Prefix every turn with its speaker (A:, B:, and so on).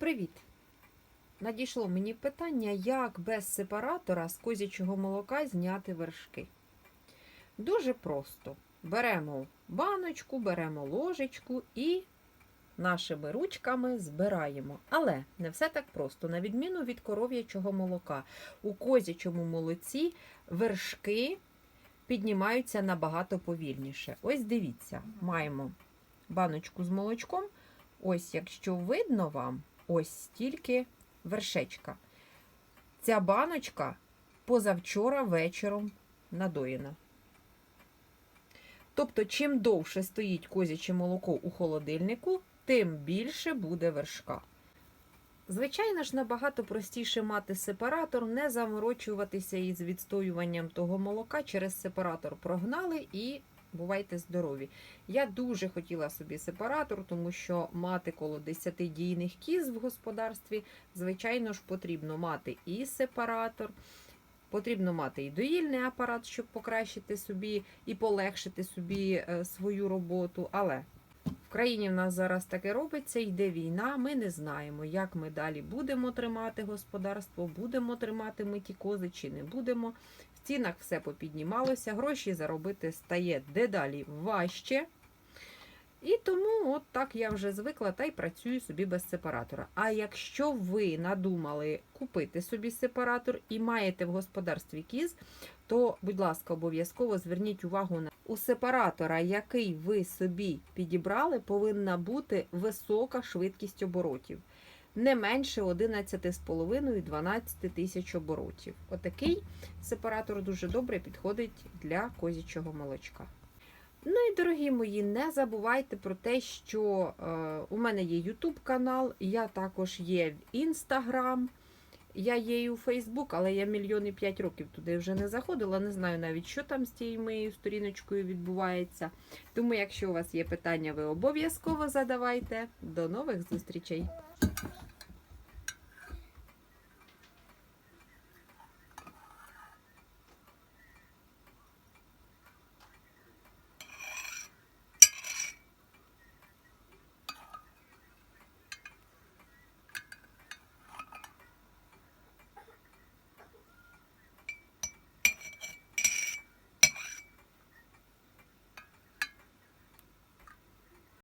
A: Привіт! Надійшло мені питання, як без сепаратора з козячого молока зняти вершки. Дуже просто. Беремо баночку, беремо ложечку і нашими ручками збираємо. Але не все так просто. На відміну від коров'ячого молока, у козячому молоці вершки піднімаються набагато повільніше. Ось дивіться, маємо баночку з молочком. Ось, якщо видно вам, ось стільки вершечка. Ця баночка позавчора вечором надоїна. Тобто, чим довше стоїть козяче молоко у холодильнику, тим більше буде вершка. Звичайно ж, набагато простіше мати сепаратор, не заморочуватися із відстоюванням того молока. Через сепаратор прогнали і бувайте здорові. Я дуже хотіла собі сепаратор, тому що мати коло 10 дійних кіз в господарстві, звичайно ж, потрібно мати і сепаратор. Потрібно мати і доїльний апарат, щоб покращити собі і полегшити собі е, свою роботу. Але в країні в нас зараз таке робиться, йде війна. Ми не знаємо, як ми далі будемо тримати господарство, будемо тримати ми ті кози чи не будемо. В цінах все попіднімалося, гроші заробити стає дедалі важче. І тому так я вже звикла та й працюю собі без сепаратора. А якщо ви надумали купити собі сепаратор і маєте в господарстві кіз, то, будь ласка, обов'язково зверніть увагу на у сепаратора, який ви собі підібрали, повинна бути висока швидкість оборотів. Не менше 11,5-12 тисяч оборотів. Отакий сепаратор дуже добре підходить для козячого молочка. Ну і дорогі мої, не забувайте про те, що е, у мене є YouTube канал, я також є в Instagram, я є і у Facebook, але я мільйони п'ять років туди вже не заходила. Не знаю навіть, що там з тією моєю сторіночкою відбувається. Тому, якщо у вас є питання, ви обов'язково задавайте. До нових зустрічей!